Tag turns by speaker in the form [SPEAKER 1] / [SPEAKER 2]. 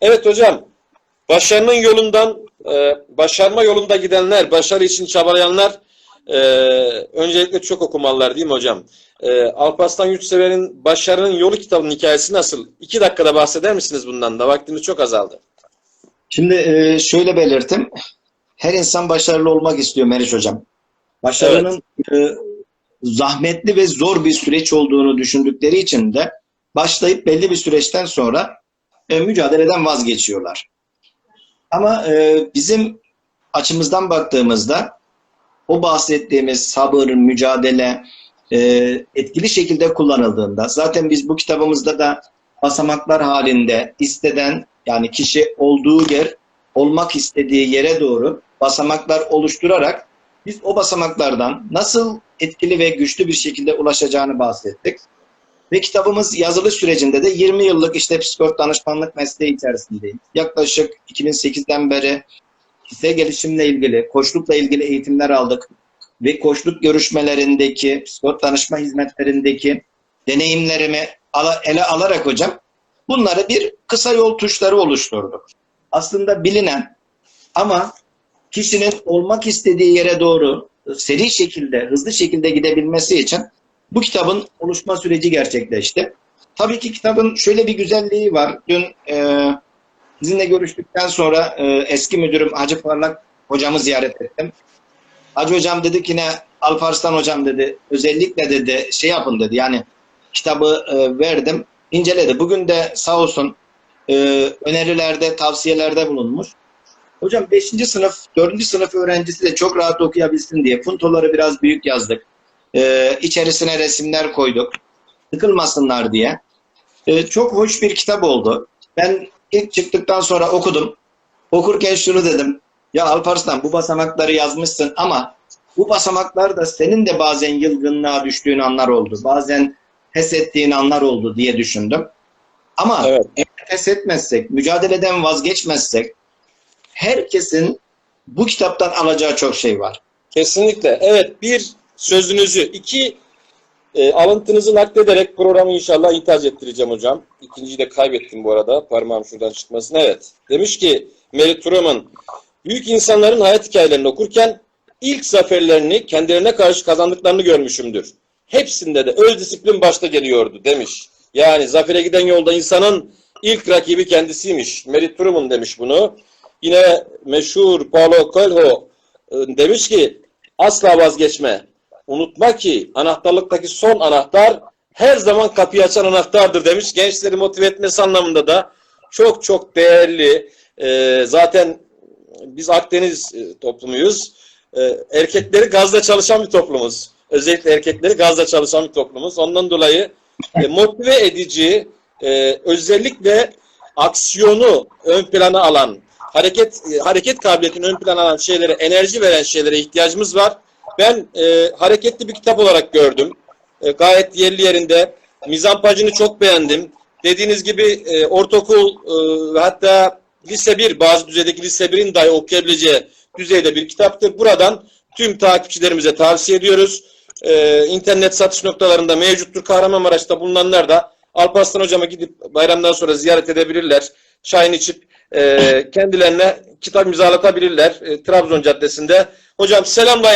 [SPEAKER 1] Evet hocam, başarının yolundan, e, başarma yolunda gidenler, başarı için çabalayanlar e, öncelikle çok okumalılar değil mi hocam? E, Alparslan Yurtsever'in Başarının Yolu kitabının hikayesi nasıl? İki dakikada bahseder misiniz bundan da? Vaktimiz çok azaldı.
[SPEAKER 2] Şimdi e, şöyle belirtim. Her insan başarılı olmak istiyor Meriç Hocam. Başarının e, zahmetli ve zor bir süreç olduğunu düşündükleri için de başlayıp belli bir süreçten sonra e, mücadeleden vazgeçiyorlar. Ama e, bizim açımızdan baktığımızda o bahsettiğimiz sabır, mücadele e, etkili şekilde kullanıldığında zaten biz bu kitabımızda da basamaklar halinde isteden yani kişi olduğu yer olmak istediği yere doğru basamaklar oluşturarak biz o basamaklardan nasıl etkili ve güçlü bir şekilde ulaşacağını bahsettik. Ve kitabımız yazılı sürecinde de 20 yıllık işte psikolog danışmanlık mesleği içerisindeyim. Yaklaşık 2008'den beri kişisel gelişimle ilgili, koçlukla ilgili eğitimler aldık. Ve koçluk görüşmelerindeki, psikolog danışma hizmetlerindeki deneyimlerimi ele alarak hocam bunları bir kısa yol tuşları oluşturduk. Aslında bilinen ama kişinin olmak istediği yere doğru seri şekilde, hızlı şekilde gidebilmesi için bu kitabın oluşma süreci gerçekleşti. Tabii ki kitabın şöyle bir güzelliği var. Dün e, sizinle görüştükten sonra e, eski müdürüm Hacı Parlak hocamı ziyaret ettim. Hacı hocam dedi ki ne Alparslan hocam dedi özellikle dedi şey yapın dedi yani kitabı e, verdim inceledi. Bugün de sağ olsun e, önerilerde tavsiyelerde bulunmuş. Hocam 5. sınıf 4. sınıf öğrencisi de çok rahat okuyabilsin diye puntoları biraz büyük yazdık. E, içerisine resimler koyduk. Sıkılmasınlar diye. E, çok hoş bir kitap oldu. Ben ilk çıktıktan sonra okudum. Okurken şunu dedim. Ya Alparslan bu basamakları yazmışsın ama bu basamaklar da senin de bazen yılgınlığa düştüğün anlar oldu. Bazen pes ettiğin anlar oldu diye düşündüm. Ama
[SPEAKER 1] Evet.
[SPEAKER 2] eğer pes etmezsek, mücadeleden vazgeçmezsek herkesin bu kitaptan alacağı çok şey var.
[SPEAKER 1] Kesinlikle. Evet, bir sözünüzü, iki e, alıntınızı naklederek programı inşallah ithal ettireceğim hocam. İkinciyi de kaybettim bu arada. Parmağım şuradan çıkmasın. Evet. Demiş ki Merit Truman, büyük insanların hayat hikayelerini okurken ilk zaferlerini kendilerine karşı kazandıklarını görmüşümdür. Hepsinde de öz disiplin başta geliyordu demiş. Yani zafere giden yolda insanın ilk rakibi kendisiymiş. Merit Truman demiş bunu. Yine meşhur Paulo Coelho e, demiş ki asla vazgeçme. Unutma ki anahtarlıktaki son anahtar her zaman kapıyı açan anahtardır demiş. Gençleri motive etmesi anlamında da çok çok değerli. E, zaten biz Akdeniz e, toplumuyuz. E, erkekleri gazla çalışan bir toplumuz. Özellikle erkekleri gazla çalışan bir toplumuz. Ondan dolayı e, motive edici, e, özellikle aksiyonu ön plana alan, hareket e, hareket kabiliyetini ön plana alan şeylere, enerji veren şeylere ihtiyacımız var. Ben e, hareketli bir kitap olarak gördüm. E, gayet yerli yerinde. Mizampajını çok beğendim. Dediğiniz gibi e, ortaokul e, hatta lise 1, bazı düzeydeki lise 1'in dahi okuyabileceği düzeyde bir kitaptır. Buradan tüm takipçilerimize tavsiye ediyoruz. E, internet satış noktalarında mevcuttur. Kahramanmaraş'ta bulunanlar da Alparslan hocama gidip bayramdan sonra ziyaret edebilirler. Çayını içip e, kendilerine kitap imzalatabilirler e, Trabzon Caddesi'nde. Hocam selamlayın.